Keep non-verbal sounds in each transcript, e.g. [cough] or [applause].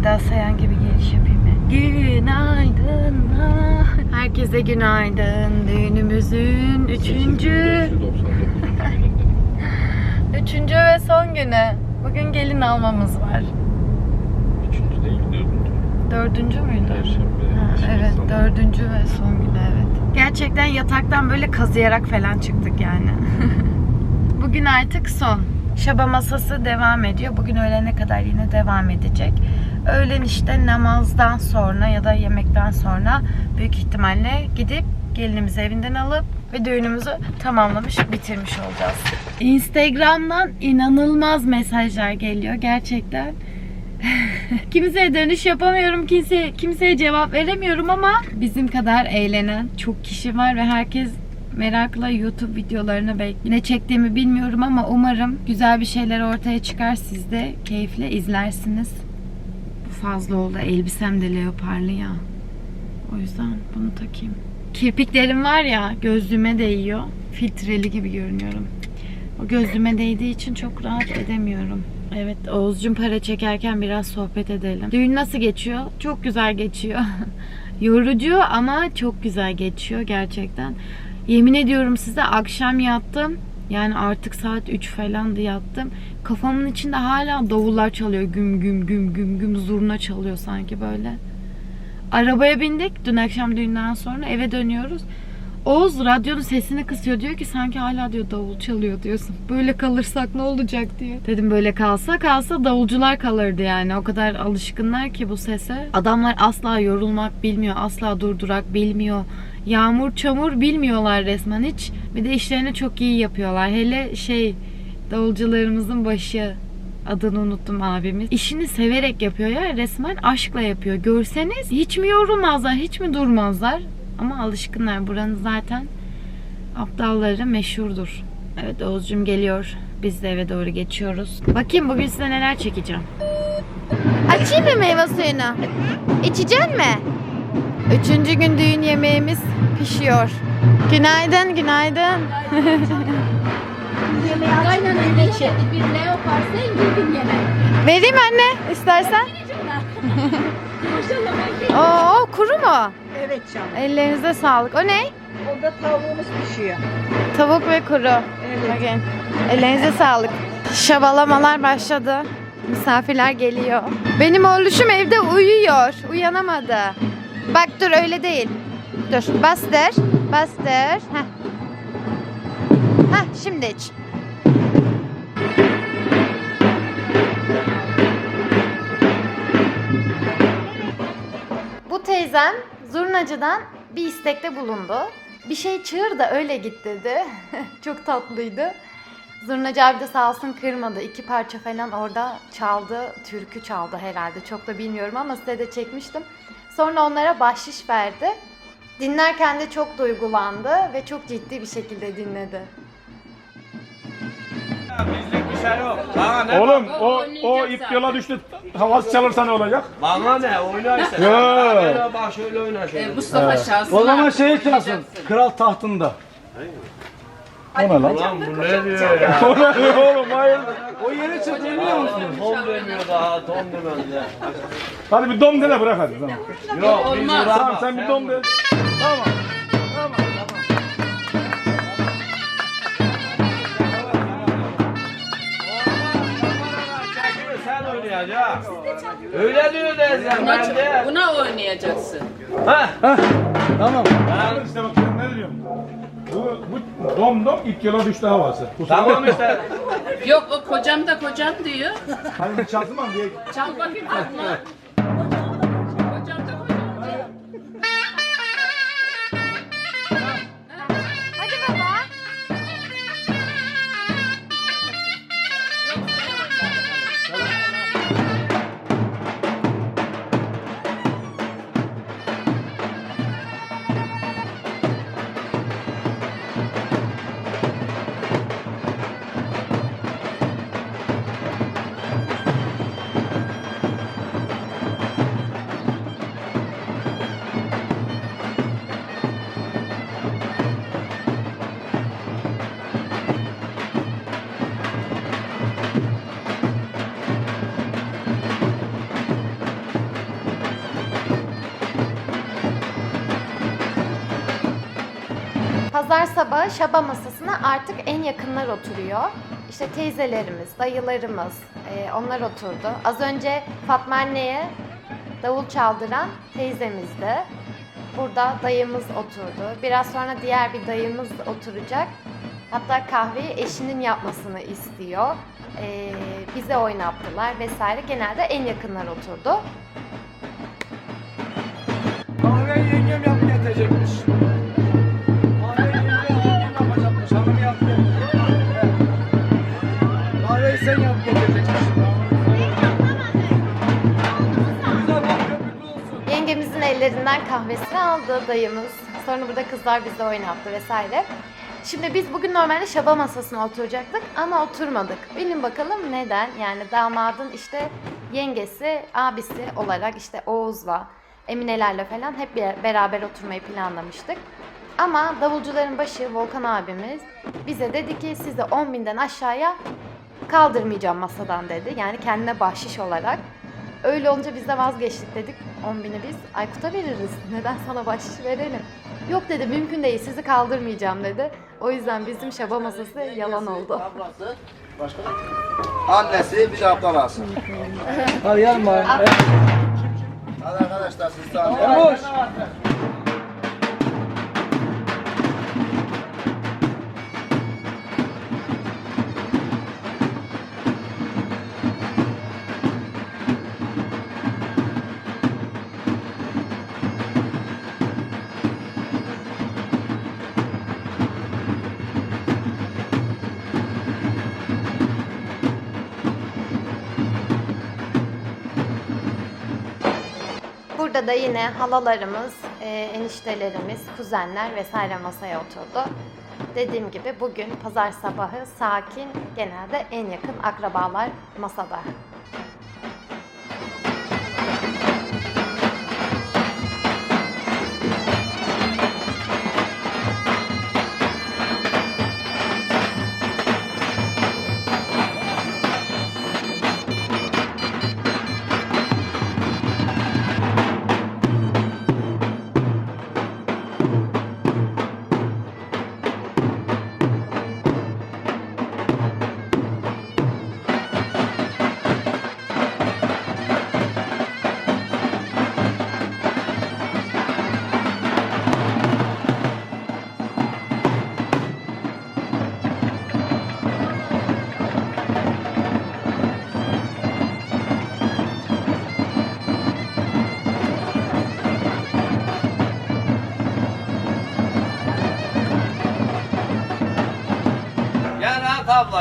Eda Sayan gibi giriş yapayım mı? Günaydınlar. Herkese günaydın. Düğünümüzün üçüncü, 599. gününde. üçüncü ve son günü. Bugün gelin almamız var. Üçüncü değil, dördüncü. Dördüncü müydü? Perşembe. Ha, evet dördüncü ve son günü evet. Gerçekten yataktan böyle kazıyarak falan çıktık yani. [laughs] Bugün artık son. Şaba masası devam ediyor. Bugün öğlene kadar yine devam edecek. Öğlen işte namazdan sonra ya da yemekten sonra büyük ihtimalle gidip gelinimizi evinden alıp ve düğünümüzü tamamlamış, bitirmiş olacağız. Instagram'dan inanılmaz mesajlar geliyor gerçekten. [laughs] Kimseye dönüş yapamıyorum, kimseye, kimseye cevap veremiyorum ama bizim kadar eğlenen çok kişi var ve herkes merakla YouTube videolarını bekliyor. Ne çektiğimi bilmiyorum ama umarım güzel bir şeyler ortaya çıkar. Siz de keyifle izlersiniz. Fazla oldu. Elbisem de leoparlı ya. O yüzden bunu takayım. Kirpiklerim var ya gözlüğüme değiyor. Filtreli gibi görünüyorum. O gözlüğüme değdiği için çok rahat edemiyorum. Evet Oğuzcum para çekerken biraz sohbet edelim. Düğün nasıl geçiyor? Çok güzel geçiyor. [laughs] Yorucu ama çok güzel geçiyor gerçekten. Yemin ediyorum size akşam yattım. Yani artık saat 3 falandı yattım. Kafamın içinde hala davullar çalıyor. Güm güm güm güm güm zurna çalıyor sanki böyle. Arabaya bindik dün akşam düğünden sonra eve dönüyoruz. Oğuz radyonun sesini kısıyor diyor ki sanki hala diyor davul çalıyor diyorsun. Böyle kalırsak ne olacak diye. Dedim böyle kalsa kalsa davulcular kalırdı yani. O kadar alışkınlar ki bu sese. Adamlar asla yorulmak bilmiyor. Asla durdurak bilmiyor. Yağmur çamur bilmiyorlar resmen hiç. Bir de işlerini çok iyi yapıyorlar. Hele şey davulcularımızın başı adını unuttum abimiz. İşini severek yapıyor ya resmen aşkla yapıyor. Görseniz hiç mi yorulmazlar, hiç mi durmazlar? Ama alışkınlar. Buranın zaten aptalları meşhurdur. Evet Oğuzcum geliyor. Biz de eve doğru geçiyoruz. Bakayım bugün size neler çekeceğim. Açayım mı meyve suyunu? İçecek mi? Üçüncü gün düğün yemeğimiz pişiyor. Günaydın, günaydın. Kaynanın geçi. Bir leopar zengin yemek. Vereyim anne istersen. Oo kuru mu? Evet canım. Ellerinize sağlık. O ne? Orada tavuğumuz pişiyor. Tavuk ve kuru. Evet. Bakın. Ellerinize sağlık. Şabalamalar başladı. Misafirler geliyor. Benim oğluşum evde uyuyor. Uyanamadı. Bak dur öyle değil. Dur bastır. Bastır. Heh. Heh şimdi iç. Bu teyzem zurnacıdan bir istekte bulundu. Bir şey çığır da öyle git dedi. [laughs] Çok tatlıydı. Zurnacı abi de sağ olsun kırmadı. İki parça falan orada çaldı. Türkü çaldı herhalde. Çok da bilmiyorum ama size de çekmiştim. Sonra onlara bahşiş verdi. Dinlerken de çok duygulandı ve çok ciddi bir şekilde dinledi. Oğlum o o ip yola düştü. Havası çalırsa ne olacak? Bana ne oyna işte. Böyle bak şöyle oyna şöyle. Mustafa Şahsın. O zaman şey çalsın. Kral tahtında. O ne lan? Ulan bu ne diyor ya? O ne oğlum hayır. O yere çıktı biliyor musun? Tom demiyor daha tom demez ya. Hadi bir dom dene bırak hadi tamam. Yok biz uğraşma. Tamam sen bir dom de. Tamam. Tamam tamam. Sen oynayacaksın. Öyle diyor Ezan ben de. Buna oynayacaksın. Ha? Tamam. Ben işte bak ne diyorum. Bu, bu dom dom ip yola düştü havası. Bu Tamam işte. Yok o kocam da kocam diyor. Hani mı diye. Çal bakayım Fatma. Pazar sabahı şaba masasına artık en yakınlar oturuyor. İşte teyzelerimiz, dayılarımız, e, onlar oturdu. Az önce Fatma anneye davul çaldıran teyzemizdi. Burada dayımız oturdu. Biraz sonra diğer bir dayımız oturacak. Hatta kahveyi eşinin yapmasını istiyor. E, bize oynattılar vesaire. Genelde en yakınlar oturdu. Kahve yengem yapıp getirecekmiş. Ellerinden kahvesini aldı dayımız. Sonra burada kızlar bize oynattı vesaire. Şimdi biz bugün normalde şaba masasına oturacaktık ama oturmadık. Bilin bakalım neden? Yani damadın işte yengesi, abisi olarak işte Oğuz'la, Eminelerle falan hep beraber oturmayı planlamıştık. Ama davulcuların başı Volkan abimiz bize dedi ki sizi 10 binden aşağıya kaldırmayacağım masadan dedi. Yani kendine bahşiş olarak. Öyle olunca biz de vazgeçtik dedik. 10 bini biz Aykut'a veririz. Neden sana bahşiş verelim? Yok dedi mümkün değil sizi kaldırmayacağım dedi. O yüzden bizim şaba masası yalan oldu. Annesi bir de ablası. Hadi yanma. Hadi arkadaşlar siz. Emoş. Burada da yine halalarımız, e, eniştelerimiz, kuzenler vesaire masaya oturdu. Dediğim gibi bugün pazar sabahı sakin, genelde en yakın akrabalar masada.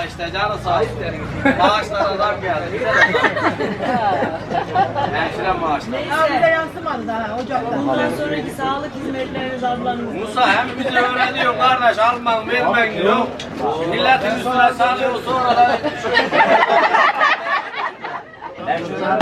Canı sağ olsun. Maaşlara zam geldi. Bize de zam. Hemşire maaşları. Abi de yansımadı daha ocakta. Bundan sonraki sağlık hizmetleri zamlanmış. Musa hem bizi öyle diyor kardeş alman vermen diyor. Milletin üstüne salıyor sonra da [laughs] Güzel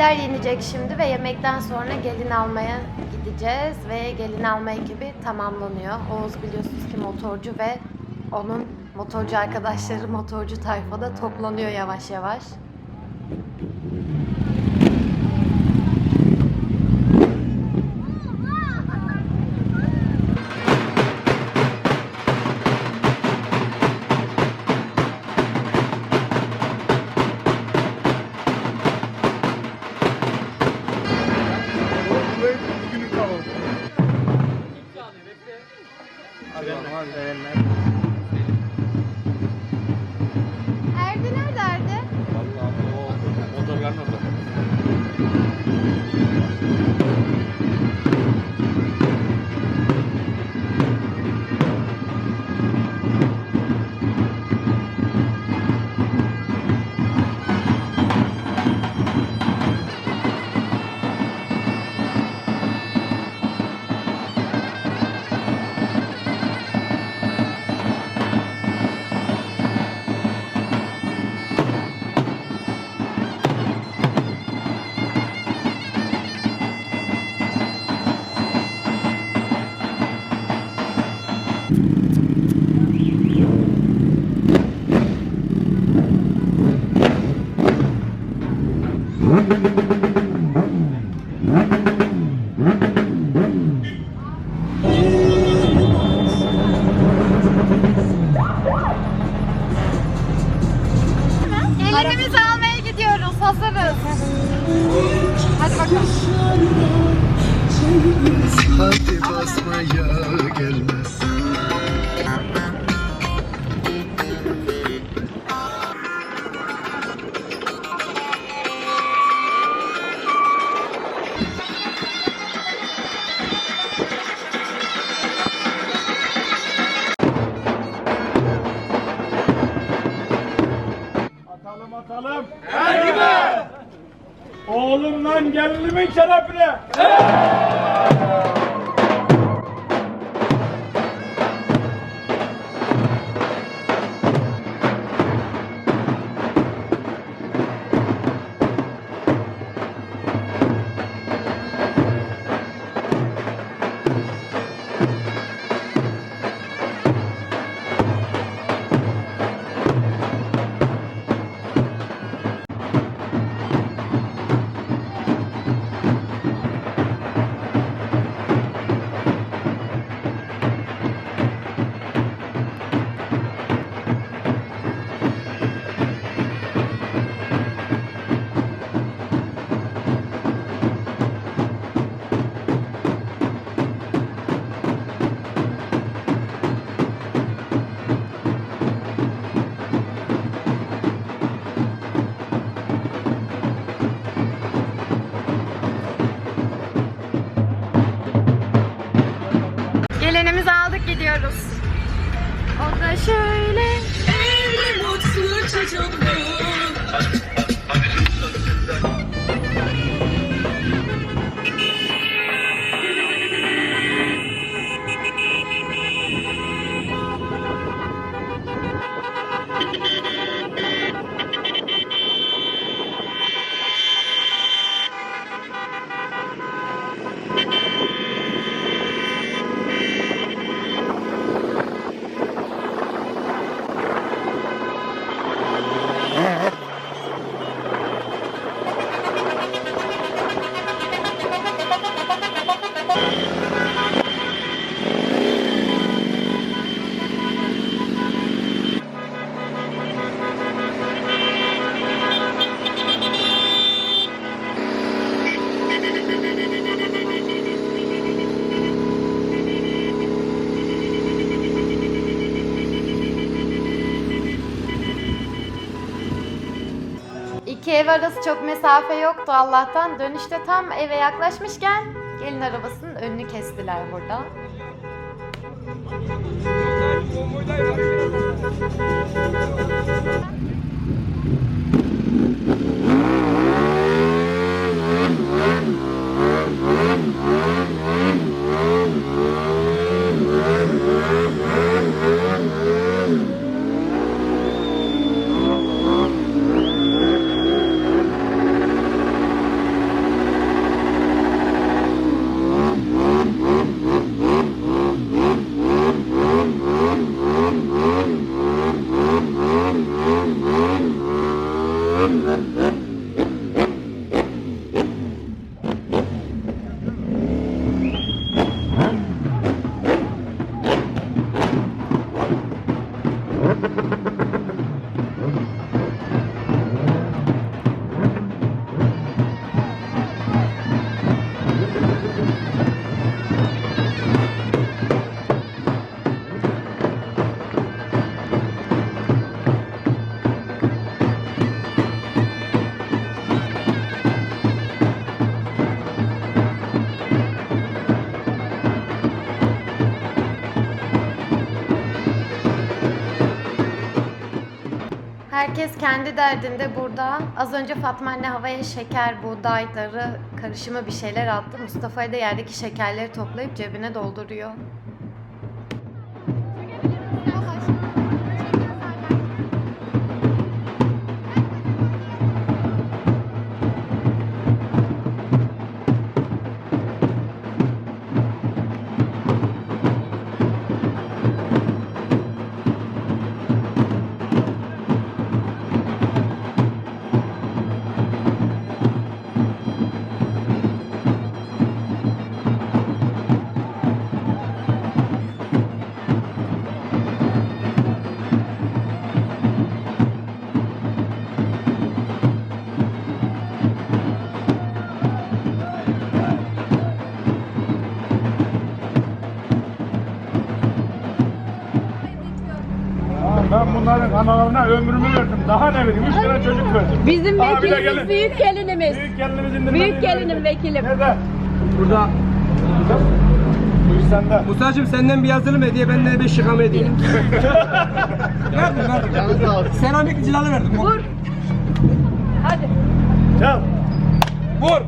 Yemekler yenecek şimdi ve yemekten sonra gelin almaya gideceğiz ve gelin alma ekibi tamamlanıyor. Oğuz biliyorsunuz ki motorcu ve onun motorcu arkadaşları motorcu tayfada toplanıyor yavaş yavaş. Gelinimin şerefine. Gelenimizi ev arası çok mesafe yoktu Allah'tan. Dönüşte tam eve yaklaşmışken gelin arabasının önünü kestiler burada. Herkes kendi derdinde burada. Az önce Fatma anne havaya şeker, buğdayları karışımı bir şeyler attı. Mustafa'ya da yerdeki şekerleri toplayıp cebine dolduruyor. Analarına ömrümü verdim. Daha ne vereyim? Üç tane çocuk verdim. Bizim Aa, bir de vekilimiz gelin. büyük gelinimiz. Büyük gelinimiz indirmeni Büyük gelinim vekilim. Nerede? Burada Bu iş sende. Musa'cığım senden bir yazılım hediye benden de bir şıkam hediye. [laughs] Verdim verdim. Seramik cilalı verdim. Vur. Hadi. Çal. Vur.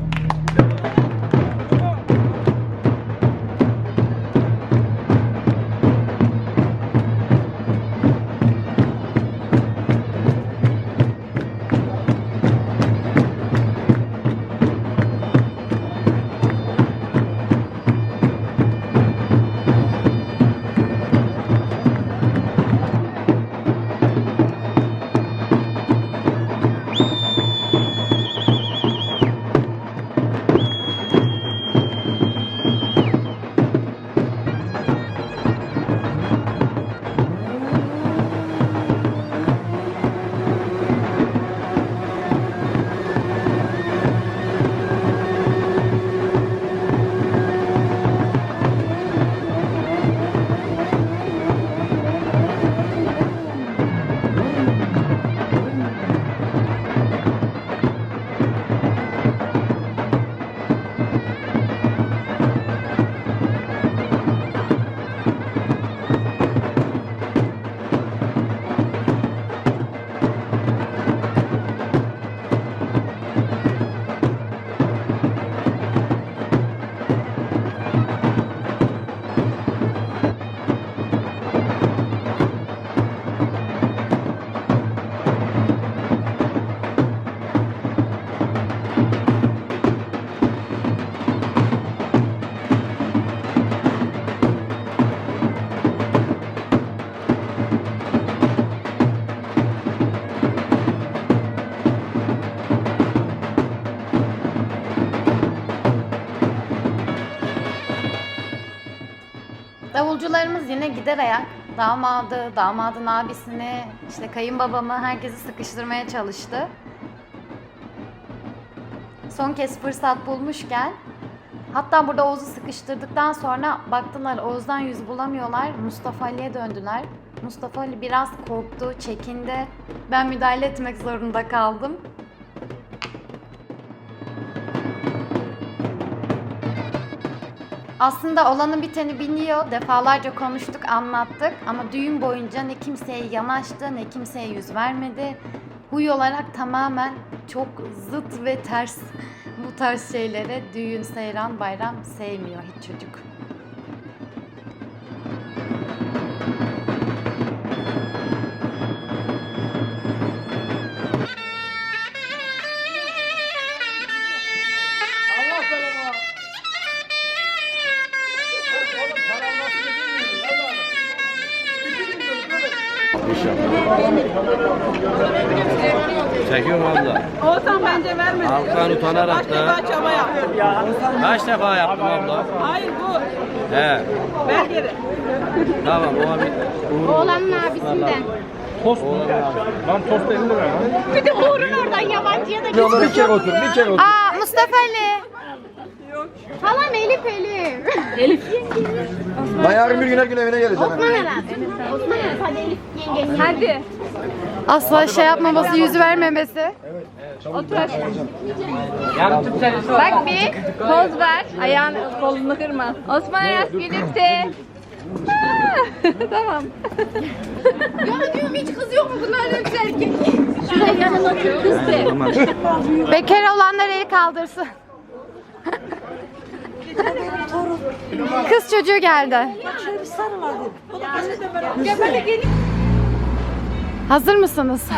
Yine gider ayak. Damadı, damadın abisini, işte kayınbabamı herkesi sıkıştırmaya çalıştı. Son kez fırsat bulmuşken hatta burada Oğuz'u sıkıştırdıktan sonra baktılar Oğuz'dan yüz bulamıyorlar. Mustafa Ali'ye döndüler. Mustafa Ali biraz korktu, çekindi. Ben müdahale etmek zorunda kaldım. Aslında olanın biteni biliyor. Defalarca konuştuk, anlattık. Ama düğün boyunca ne kimseye yanaştı, ne kimseye yüz vermedi. Huy olarak tamamen çok zıt ve ters [laughs] bu tarz şeylere düğün, seyran, bayram sevmiyor hiç çocuk. Çekiyorum abla. Olsan bence vermedi. Halktan utanarak da çaba yaptım. kaç defa yaptım abla? Hayır bu. He. Ver geri. Tamam o abi. Oğlanın abisinden. Tost mu? Lan tost 50 lira. lan. Bir de Uğur'un oradan yabancıya da gitsin. Bir kere otur, bir kere otur. Aa Mustafa Ali! Halam Elif Elif. [laughs] Ben yarın bir gün her gün evine geleceğim. Osman Aras. Osman Aras hadi Elif. Hadi. Asla şey yapmaması, yüz vermemesi. Bak bir poz ver. Ayağını kolunu kırma. Osman Aras [laughs] gülümse. tamam. ya diyorum hiç kız yok mu? Bunlar hepsi erkek. Şuraya yanına otur kız de. Bekar olanlar el kaldırsın. Kız çocuğu geldi. Hazır mısınız?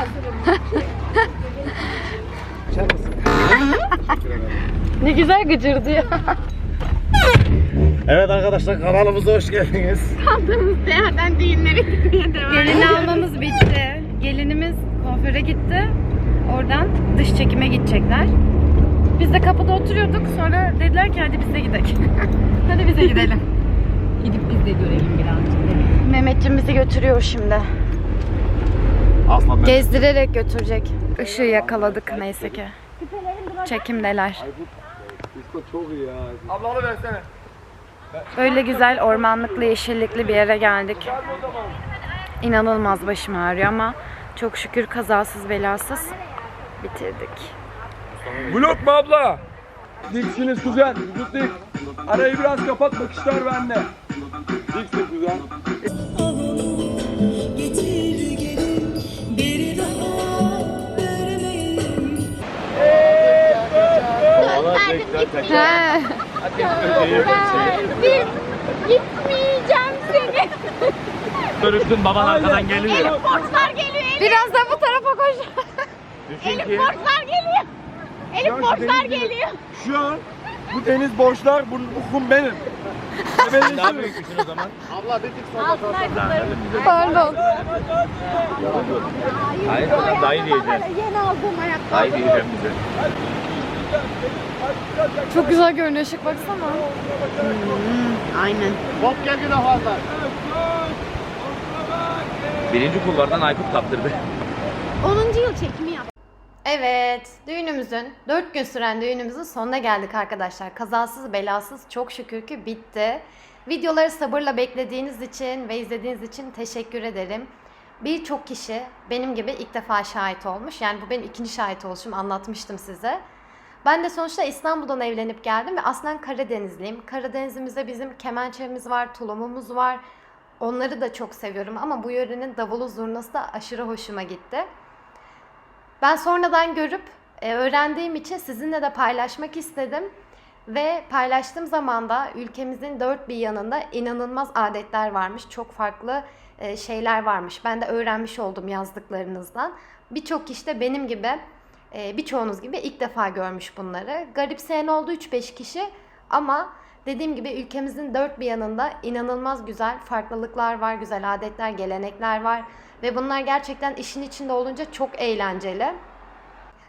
ne güzel gıcırdıyor. Evet arkadaşlar kanalımıza hoş geldiniz. Seyahatten düğünlere gitmeye devam. Gelini almamız bitti. Gelinimiz kuaföre gitti. Oradan dış çekime gidecekler. Biz de kapıda oturuyorduk. Sonra dediler ki hadi biz de gidelim. [laughs] hadi bize gidelim. Gidip biz de görelim birazcık. Mehmetciğim bizi götürüyor şimdi. Ben. Gezdirerek götürecek. Işığı yakaladık neyse ki. Çekimdeler. Abla onu versene. Böyle güzel ormanlıklı, yeşillikli bir yere geldik. İnanılmaz başım ağrıyor ama çok şükür kazasız belasız bitirdik. Blok mu abla? Diksiniz kuzen. Dik. Arayı biraz kapat bakışlar bende. Diksin kuzen. He. Bir gitmeyeceğim seni. Görürsün baban arkadan geliyor. Elif borçlar geliyor Elif. Biraz da bu tarafa koş. Elif borçlar geliyor. Elif borçlar geliyor. Şu an bu deniz boşlar, bu, bu kum benim. Benim Daha büyükmüşsün o zaman. Pardon. Hayır, dayı diyeceğiz. Yeni aldığım ayakkabı. Dayı diyeceğim bize. Çok güzel görünüyor ışık baksana. Hmm, aynen. Birinci kullardan Aykut kaptırdı. 10. yıl çekimi yap. Evet, düğünümüzün, 4 gün süren düğünümüzün sonuna geldik arkadaşlar. Kazasız belasız çok şükür ki bitti. Videoları sabırla beklediğiniz için ve izlediğiniz için teşekkür ederim. Birçok kişi benim gibi ilk defa şahit olmuş. Yani bu benim ikinci şahit oluşum anlatmıştım size. Ben de sonuçta İstanbul'dan evlenip geldim ve aslen Karadenizliyim. Karadenizimizde bizim kemençemiz var, tulumumuz var. Onları da çok seviyorum ama bu yörenin davulu zurnası da aşırı hoşuma gitti. Ben sonradan görüp e, öğrendiğim için sizinle de paylaşmak istedim. Ve paylaştığım zaman da ülkemizin dört bir yanında inanılmaz adetler varmış. Çok farklı e, şeyler varmış. Ben de öğrenmiş oldum yazdıklarınızdan. Birçok kişi de benim gibi, e, birçoğunuz gibi ilk defa görmüş bunları. Garipseyen oldu 3-5 kişi ama dediğim gibi ülkemizin dört bir yanında inanılmaz güzel farklılıklar var, güzel adetler, gelenekler var. Ve bunlar gerçekten işin içinde olunca çok eğlenceli.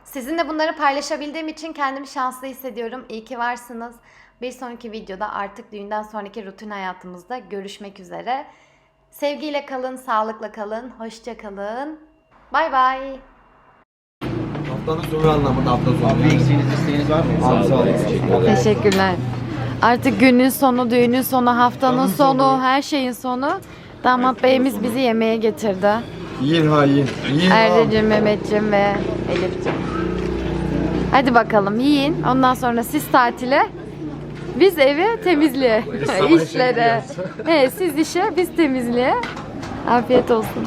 Sizinle bunları paylaşabildiğim için kendimi şanslı hissediyorum. İyi ki varsınız. Bir sonraki videoda artık düğünden sonraki rutin hayatımızda görüşmek üzere. Sevgiyle kalın, sağlıkla kalın, hoşça kalın. Bay bay. Haftanın sonu anlamında hafta sonu. Bir eksiğiniz isteğiniz var mı? Abi sağ olun. Teşekkürler. Artık günün sonu, düğünün sonu, haftanın sonu, her şeyin sonu. Damat beyimiz bizi yemeğe getirdi. Yiyin ha yiyin. Yiyin ha. Erdeciğim, Mehmetciğim ve Elifciğim. Hadi bakalım yiyin. Ondan sonra siz tatile. Biz evi temizliğe, işlere. Evet, siz işe, biz temizliğe. Afiyet olsun.